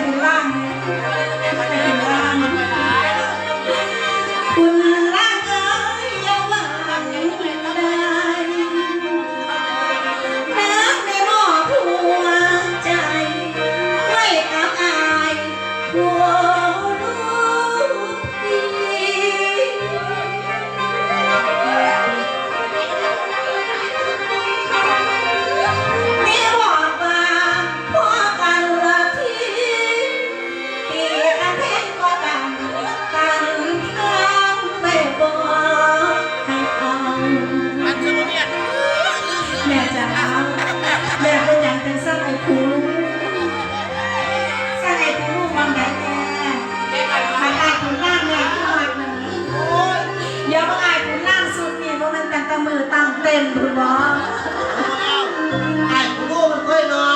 คุณล่าง เต้นคุณหมาไอ้กูมันค่อยนอน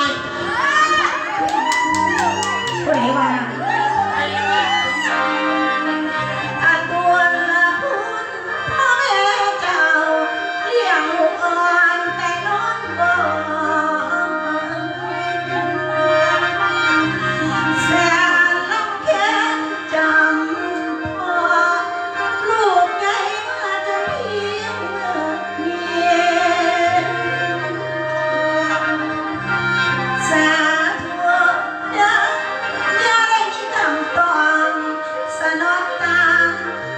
না